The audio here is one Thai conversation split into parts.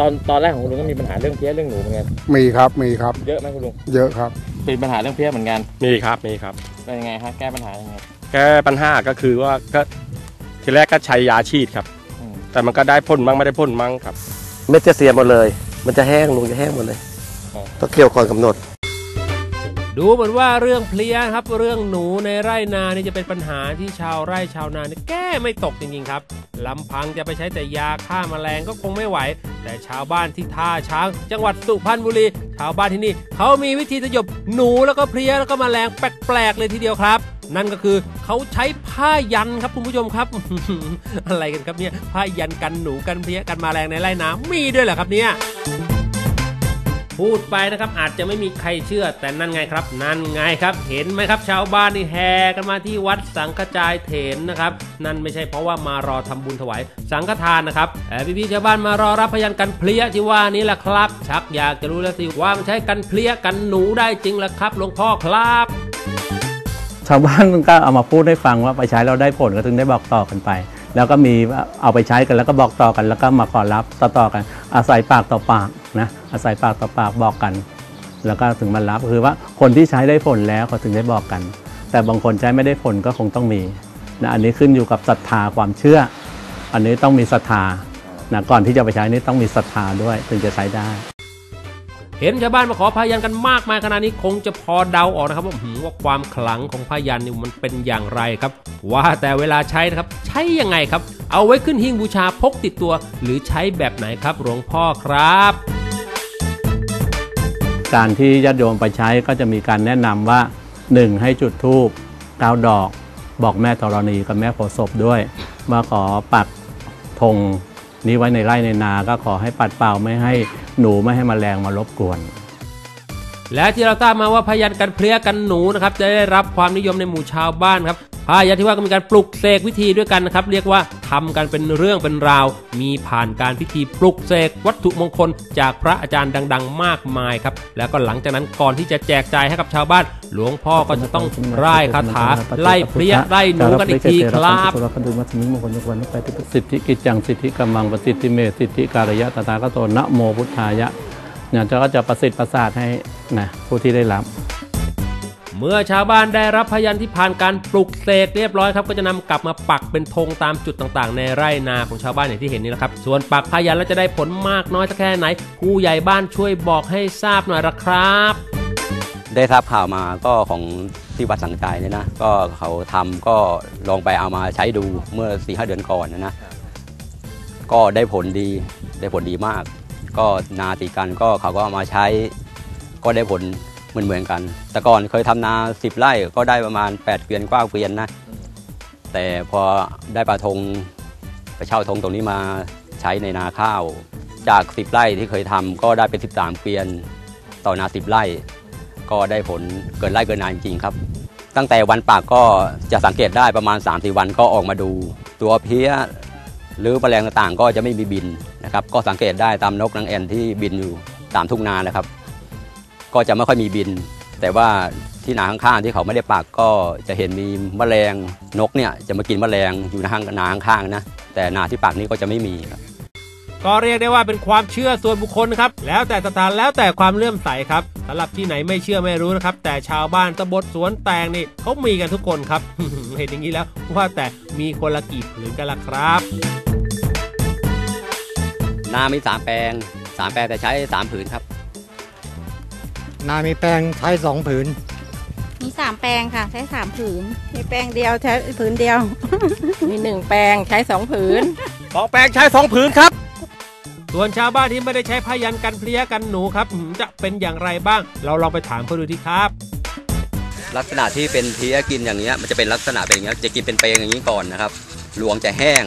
ตอนตอนแรกของคุณลุงก็มีปัญหาเรื่องเพี้ยเรื่องหนูเหมือนกันมีครับมีครับ เยอะไหมคุณลุงเยอะครับ เป็นปัญหาเรื่องเพี้ยเหมือนกันมีครับมีครับ เป็นยังไงฮะแก้ปัญหายังไงแก้ปัญหาก็คือว่าก็ทีแรกก็ใช้ยาฉีดครับ อืมแต่มันก็ได้พ่นมั้งไม่ได้พ่นมั้งครับ เม็ดจะเสียหมดเลย มันจะแห้งลุงจะแห้งหมดเลยต้องเคี่ยวก่อนกำหนด ดูเหมือนว่าเรื่องเพลี้ยครับ เรื่องหนูในไร่นานี่จะเป็นปัญหาที่ชาวไร่ชาวนานี่แก้ไม่ตกจริงๆครับลำพังจะไปใช้แต่ยาฆ่าแมลงก็คงไม่ไหว แต่ชาวบ้านที่ท่าช้าง จังหวัดสุพรรณบุรี ชาวบ้านที่นี่ เขามีวิธีสยบหนูแล้วก็เพลี้ยแล้วก็แมลงแปลกๆเลยทีเดียวครับ นั่นก็คือเขาใช้ผ้ายันครับคุณผู้ชมครับ อะไรกันครับเนี่ยผ้ายันกันหนูกันเพลี้ยกันแมลงในไร่นามีด้วยเหรอครับเนี่ย พูดไปนะครับอาจจะไม่มีใครเชื่อแต่นั่นไงครับ นั่นไงครับ เห็นไหมครับชาวบ้านนี่แห่กันมาที่วัดสังฆจายเถนนะครับนั่นไม่ใช่เพราะว่ามารอทำบุญถวายสังฆทานนะครับแต่พี่ๆชาวบ้านมารอรับพยันกันเพลียที่ว่านี้แหละครับ ชักอยากจะรู้แล้วสิว่ามันใช้กันเพลียกันหนูได้จริงหรือครับหลวงพ่อครับชาวบ้านก็เอามาพูดให้ฟังว่าไปใช้เราได้ผลก็ถึงได้บอกต่อกันไป แล้วก็มีเอาไปใช้กันแล้วก็บอกต่อกัน แล้วก็มาขอรับต่อๆกัน อาศัยปากต่อปากนะอาศัยปากต่อปากบอกกัน แล้วก็ถึงมารับคือว่าคนที่ใช้ได้ผลแล้วเขาถึงได้บอกกัน แต่บางคนใช้ไม่ได้ผลก็คงต้องมีนะอันนี้ขึ้นอยู่กับศรัทธาความเชื่อ อันนี้ต้องมีศรัทธานะก่อนที่จะไปใช้นี่ต้องมีศรัทธาด้วยถึงจะใช้ได้ เห็นชาวบ้านมาขอพายันกันมากมายขนาดนี้คงจะพอเดาออกนะครับว่าหืว่าความขลังของพายันนี่มันเป็นอย่างไรครับ ว่าแต่เวลาใช้นะครับ ใช้ยังไงครับ เอาไว้ขึ้นหิ้งบูชาพกติดตัว หรือใช้แบบไหนครับหลวงพ่อครับ การที่ญาติโยมไปใช้ก็จะมีการแนะนำว่า 1. ให้จุดธูปเก้าดอก บอกแม่ธรณีกับแม่โพศพด้วยมาขอปักธง นี้ไว้ในไร่ในนาก็ขอให้ปัดเป่าไม่ให้หนูไม่ให้มแมลงมารบกวน และที่เราทราบมาว่าพยันกันเพลี้ยกันหนูนะครับจะได้รับความนิยมในหมู่ชาวบ้านครับ พยันที่ว่าก็มีการปลุกเสกวิธีด้วยกันนะครับ เรียกว่าทำกันเป็นเรื่องเป็นราว มีผ่านการพิธีปลุกเสกวัตถุมงคลจากพระอาจารย์ดัง ๆ มากมายครับ แล้วก็หลังจากนั้นก่อนที่จะแจกจ่ายให้กับชาวบ้าน หลวงพ่อก็จะต้องร่ายคาถาไล่เพลี้ยไล่หนูกันอีกทีครับสิทธิกิจจังสิทธิกำมังประสิทธิเมสิทธิการยะตถาคตนะโมพุทธายะเนี่ยจะก็จะประสิทธิ์ประสาทให้นะผู้ที่ได้รับ เมื่อชาวบ้านได้รับพยันที่ผ่านการปลุกเสกเรียบร้อยครับก็จะนำกลับมาปักเป็นธงตามจุดต่างๆ ในไร่นาของชาวบ้านอย่างที่เห็นนี่แหละครับส่วนปักพยันแล้วจะได้ผลมากน้อยสักแค่ไหน ผู้ใหญ่บ้านช่วยบอกให้ทราบหน่อยละครับ ได้ทราบข่าวมาก็ของที่วัดสังใจเนี่ยนะ ก็เขาทำก็ลองไปเอามาใช้ดูเมื่อสี่ห้าเดือนก่อนนะนะก็ได้ผลดีได้ผลดีมาก ก็นาติกันก็เขาก็เอามาใช้ก็ได้ผล เหมือนเหมือนกัน แต่ก่อนเคยทำนาสิบไร่ก็ได้ประมาณ8เกวียนกว่าเกวียนนะ แต่พอได้ปลาทงไปเช่าธงตรงนี้มาใช้ในนาข้าว จาก10ไร่ที่เคยทำก็ได้เป็น13เกวียนต่อนา10ไร่ ก็ได้ผลเกินไร่เกินนาจริงๆครับ ตั้งแต่วันปากก็จะสังเกตได้ประมาณ3-4วันก็ออกมาดู ตัวเพี้ยหรือแมลงต่างๆ ก็จะไม่มีบินนะครับ ก็สังเกตได้ตามนกนางแอ่นที่บินอยู่ตามทุ่งนานะครับ ก็จะไม่ค่อยมีบิน แต่ว่าที่นาข้างๆที่เขาไม่ได้ปักก็จะเห็นมีแมลงนกเนี่ยจะมากินแมลงอยู่ในห้างนาข้างๆนะแต่นาที่ปักนี้ก็จะไม่มีครับก็เรียกได้ว่าเป็นความเชื่อส่วนบุคคลนะครับ แล้วแต่สถานแล้วแต่ความเลื่อมใสครับสำหรับที่ไหนไม่เชื่อไม่รู้นะครับ แต่ชาวบ้านตำบลสวนแตงนี่เขามีกันทุกคนครับ เห็นอย่างนี้แล้วว่าแต่มีคนละกี่ผืนกันล่ะครับ นามีสามแปลงสามแปลงแต่ใช้สามผืนครับ นามีแปลงใช้สองผืน มีสามแปลงค่ะ ใช้สามผืน มีแปลงเดียวใช้ผืนเดียว มีหนึ่งแปลงใช้สองผืนสองแปลงใช้สองผืนครับ ส่วนชาวบ้านที่ไม่ได้ใช้พยันกันเพลี้ยกันหนูครับหืมจะเป็นอย่างไรบ้าง เราลองไปถามเขาดูทีครับ ลักษณะที่เป็นเพี้ยกินอย่างเงี้ยมันจะเป็นลักษณะเป็นอย่างเงี้ยจะกินเป็นเปลงอย่างนี้ก่อนนะครับรวงจะแห้ง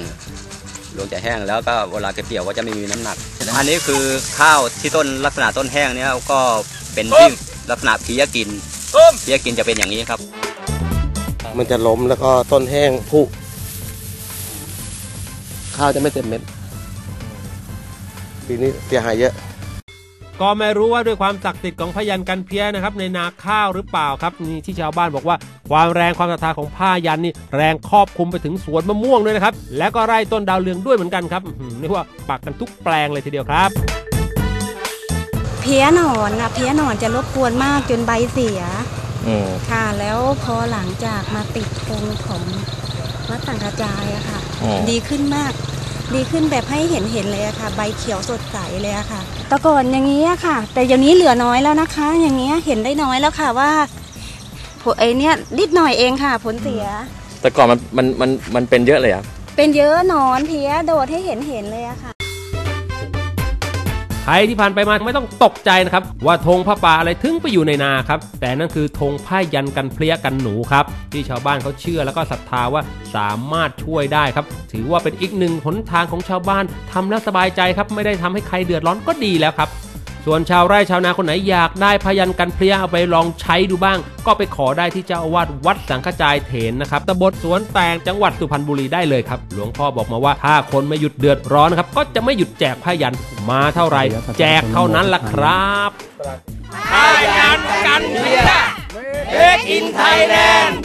รวงจะแห้งแล้วก็เวลาเก็บเกี่ยวก็จะไม่มีน้ำหนัก อันนี้คือข้าวที่ต้นลักษณะต้นแห้งเนี้ยก็ เป็นที่ลักษณะเพี้ยกินเพี้ยกินจะเป็นอย่างนี้ครับ มันจะล้มแล้วก็ต้นแห้งผุข้าวจะไม่เต็มเม็ดปีนี้เสียหายเยอะก็ไม่รู้ว่าด้วยความศักดิ์สิทธิ์ของพยันกันเพี้ยนะครับ ในนาข้าวหรือเปล่าครับนี่ที่ชาวบ้านบอกว่าความแรงความศรัทธาของผ้ายันนี่แรงครอบคลุมไปถึงสวนมะม่วงด้วยนะครับ แล้วก็ไร่ต้นดาวเรืองด้วยเหมือนกันครับอื้อหือเรียกว่าปักกันทุกแปลงเลยทีเดียวครับ เพี้ยหนอนนะเพี้ยหนอนจะรบกวนมากจนใบเสียอืมค่ะ แล้วพอหลังจากมาติดธงของวัดสังกระจายอะค่ะ อืม ดีขึ้นมาก ดีขึ้นแบบให้เห็นเห็นเลยอะค่ะ ใบเขียวสดใสเลยอะค่ะแต่ก่อนอย่างนี้อะค่ะ แต่เดี๋ยวนี้เหลือน้อยแล้วนะคะ อย่างเงี้ยเห็นได้น้อยแล้วค่ะว่าผลไอเนี้ยนิดหน่อยเองค่ะ ผลเสีย แต่ก่อนมันมันมันมันเป็นเยอะเลยอะเป็นเยอะหนอนเพี้ยโดดให้เห็นเห็นเลยอะค่ะ ใครที่ผ่านไปมาไม่ต้องตกใจนะครับว่าธงผ้าป่าอะไรถึงไปอยู่ในนาครับแต่นั่นคือธงผ้ายันกันเพลี้ยกันหนูครับที่ชาวบ้านเขาเชื่อแล้วก็ศรัทธาว่าสามารถช่วยได้ครับ ถือว่าเป็นอีกหนึ่งหนทางของชาวบ้านทำแล้วสบายใจครับไม่ได้ทำให้ใครเดือดร้อนก็ดีแล้วครับ ส่วนชาวไร่ชาวนาคนไหนอยากได้พยันกันเพลี้ยเอาไปลองใช้ดูบ้าง ก็ไปขอได้ที่เจ้าอาวาสวัดสังฆจายเถนนะครับตำบลสวนแตงจังหวัดสุพรรณบุรีได้เลยครับ หลวงพ่อบอกมาว่าถ้าคนไม่หยุดเดือดร้อนนะครับก็จะไม่หยุดแจกพยันมาเท่าไหร่แจกเท่านั้นล่ะครับพยันกันเพลี้ยเมกอินไทยแลนด์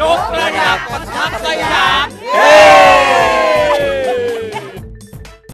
ยกระดับประทับสยาม